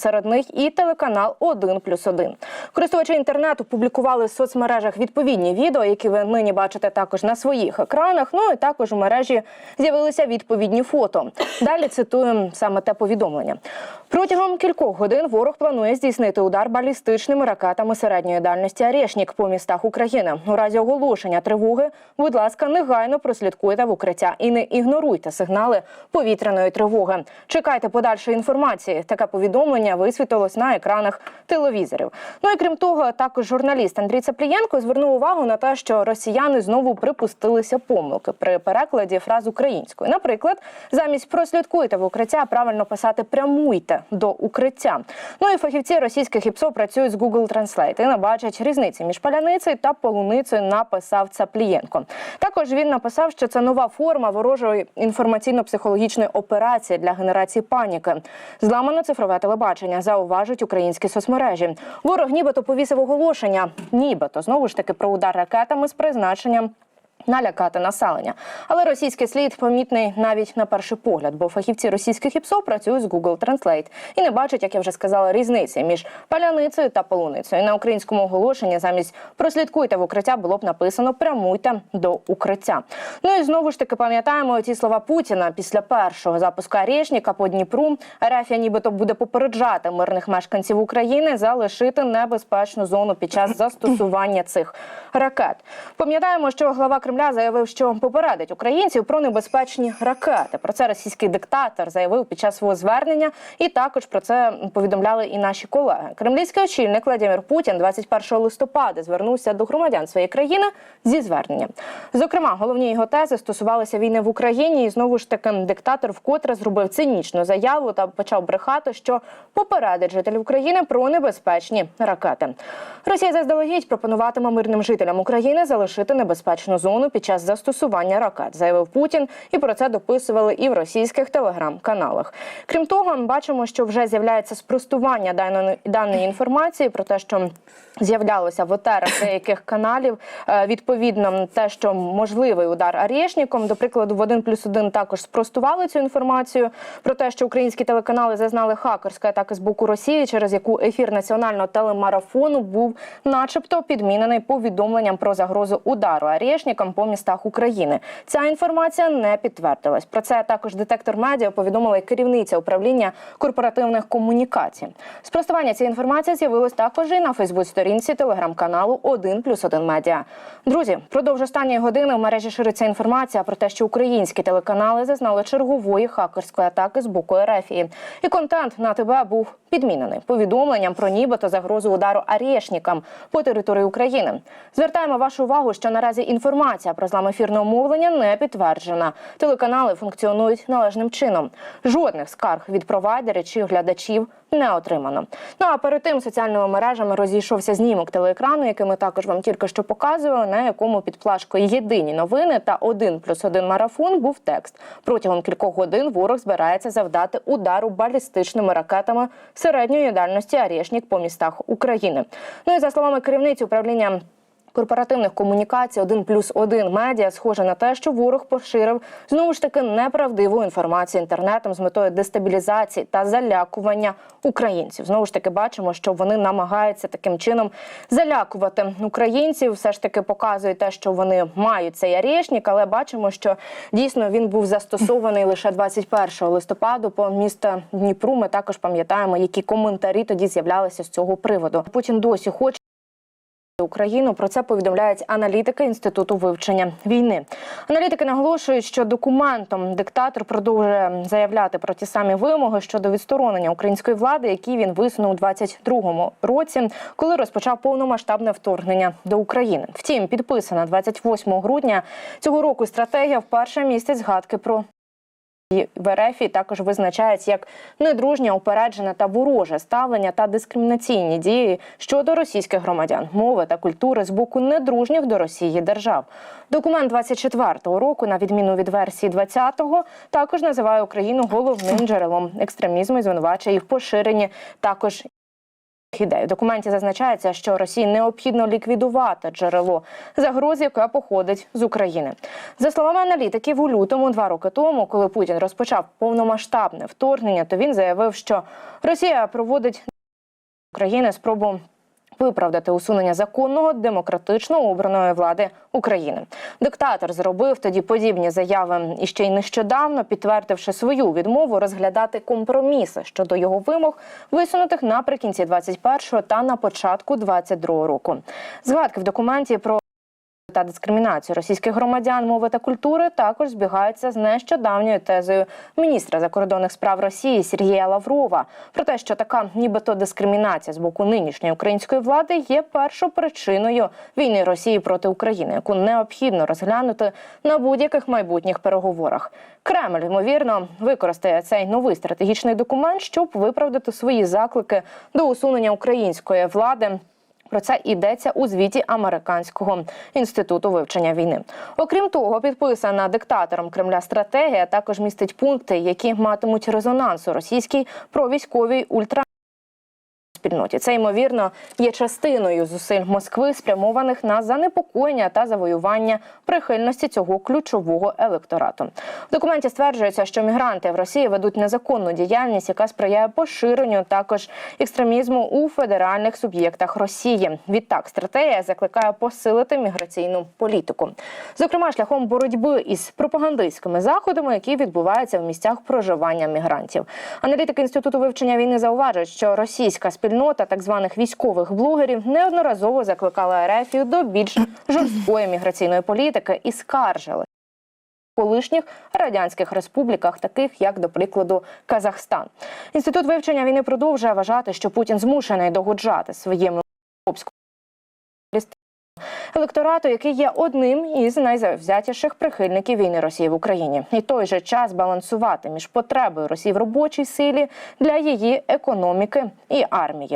Серед них і телеканал 1 плюс 1. Користувачі інтернету публікували в соцмережах відповідні відео, які ви нині бачите також на своїх екранах. Ну і також у мережі з'явилися відповідні фото. Далі цитуємо саме те повідомлення. Протягом кількох годин ворог планує здійснити удар балістичними ракетами середньої дальності «Орешнік» по містах України. У разі оголошення тривоги, будь ласка, негайно прослідкуйте в укриття і не ігноруйте сигнали повітряної тривоги. Чекайте подальшої інформації. Таке повідомлення висвітилось на екранах телевізорів. Ну і крім того, також журналіст Андрій Цаплієнко звернув увагу на те, що росіяни знову припустилися помилки при перекладі фраз українською. Наприклад, замість прослідкуйте в укриття правильно писати прямуйте до укриття. Ну і фахівці російських ІПСО працюють з Google Translate і не бачать різниці між паляницею та полуницею. Написав Цаплієнко. Також він написав, що це нова форма ворожої інформаційно-психологічної операції для генерації паніки. Зламано цифрове телебачення, зауважують українські соцмережі. Ворог нібито повісив оголошення, нібито знову ж таки про удар ракетами з призначенням. Налякати населення, але російський слід помітний навіть на перший погляд, бо фахівці російських ІПСО працюють з Google Translate і не бачать, як я вже сказала, різниці між паляницею та полуницею. На українському оголошенні замість прослідкуйте в укриття було б написано прямуйте до укриття. Ну і знову ж таки пам'ятаємо ті слова Путіна після першого запуску Арєшніка по Дніпру. Арафія нібито буде попереджати мирних мешканців України залишити небезпечну зону під час застосування цих ракет. Пам'ятаємо, що глава Кремля заявив, що попередить українців про небезпечні ракети. Про це російський диктатор заявив під час свого звернення, і також про це повідомляли і наші колеги. Кремлівський очільник Владимир Путін 21 листопада звернувся до громадян своєї країни зі зверненням. Зокрема, головні його тези стосувалися війни в Україні, і знову ж таки диктатор вкотре зробив цинічну заяву та почав брехати, що попередить жителів України про небезпечні ракети. Росія заздалегідь пропонуватиме мирним жителям України залишити небезпечну зону під час застосування ракет, заявив Путін, і про це дописували і в російських телеграм-каналах. Крім того, ми бачимо, що вже з'являється спростування даної інформації про те, що з'являлося в етерах деяких каналів. Е, Відповідно, те, що можливий удар Арєшніком, до прикладу, в 1 плюс 1 також спростували цю інформацію про те, що українські телеканали зазнали хакерської атаки з боку Росії, через яку ефір національного телемарафону був, начебто, підмінений повідомленням про загрозу удару Арєшніком по містах України. Ця інформація не підтвердилась. Про це також детектор медіа повідомила і керівниця управління корпоративних комунікацій. Спростування цієї інформації з'явилось також і на Фейсбук-сторінці телеграм-каналу 1 плюс 1 медіа. Друзі, продовж останньої години в мережі шириться інформація про те, що українські телеканали зазнали чергової хакерської атаки з боку Ерефії. І контент на ТБ був підмінений повідомленням про нібито загрозу удару Арєшнікам по території України. Звертаємо вашу увагу, що наразі інформація про злам ефірного мовлення не підтверджена. Телеканали функціонують належним чином. Жодних скарг від провайдерів чи глядачів не отримано. Ну а перед тим соціальними мережами розійшовся знімок телеекрану, який ми також вам тільки що показували, на якому під плашкою єдині новини та один плюс один марафон був текст. Протягом кількох годин ворог збирається завдати удару балістичними ракетами середньої дальності арішнік по містах України. Ну і за словами керівниці управління. Корпоративних комунікацій 1 плюс 1 медіа схоже на те, що ворог поширив знову ж таки неправдиву інформацію інтернетом з метою дестабілізації та залякування українців. Знову ж таки бачимо, що вони намагаються таким чином залякувати українців. Все ж таки показують те, що вони мають цей арешник, але бачимо, що дійсно він був застосований лише 21 листопаду по місту Дніпру. Ми також пам'ятаємо, які коментарі тоді з'являлися з цього приводу. Путін досі хоче. Україну про це повідомляють аналітики інституту вивчення війни. Аналітики наголошують, що документом диктатор продовжує заявляти про ті самі вимоги щодо відсторонення української влади, які він висунув у 22-му році, коли розпочав повномасштабне вторгнення до України. Втім, підписана 28 грудня цього року стратегія вперше містить згадки про. В РФ також визначають як недружня, упереджене та вороже ставлення та дискримінаційні дії щодо російських громадян, мови та культури з боку недружніх до Росії держав. Документ 24-го року, на відміну від версії 20-го, також називає Україну головним джерелом екстремізму і звинувачує їх поширенні також ідей. В документі зазначається, що Росії необхідно ліквідувати джерело загроз, яке походить з України. За словами аналітиків, у лютому, два роки тому, коли Путін розпочав повномасштабне вторгнення, то він заявив, що Росія проводить України спробу виправдати усунення законного демократично обраної влади України. Диктатор зробив тоді подібні заяви і ще й нещодавно підтвердивши свою відмову розглядати компроміси щодо його вимог, висунутих наприкінці 21-го та на початку 22-го року. Згадки в документі про та дискримінацію російських громадян мови та культури також збігаються з нещодавньою тезою міністра закордонних справ Росії Сергія Лаврова про те, що така нібито дискримінація з боку нинішньої української влади є першопричиною війни Росії проти України, яку необхідно розглянути на будь-яких майбутніх переговорах. Кремль ймовірно використає цей новий стратегічний документ, щоб виправдати свої заклики до усунення української влади. Про це йдеться у звіті американського інституту вивчення війни. Окрім того, підписана диктатором Кремля стратегія також містить пункти, які матимуть резонанс у російській провійськовій ультра. Спільноті це ймовірно є частиною зусиль Москви, спрямованих на занепокоєння та завоювання прихильності цього ключового електорату. В документі стверджується, що мігранти в Росії ведуть незаконну діяльність, яка сприяє поширенню також екстремізму у федеральних суб'єктах Росії. Відтак, стратегія закликає посилити міграційну політику, зокрема шляхом боротьби із пропагандистськими заходами, які відбуваються в місцях проживання мігрантів. Аналітики інституту вивчення війни зауважують, що російська спільнота так званих військових блогерів неодноразово закликала Ерефію до більш жорсткої міграційної політики і скаржили колишніх радянських республіках, таких як, до прикладу, Казахстан. Інститут вивчення війни продовжує вважати, що Путін змушений догоджати своєму електорату, який є одним із найзавзятіших прихильників війни Росії в Україні, і той же час балансувати між потребою Росії в робочій силі для її економіки і армії.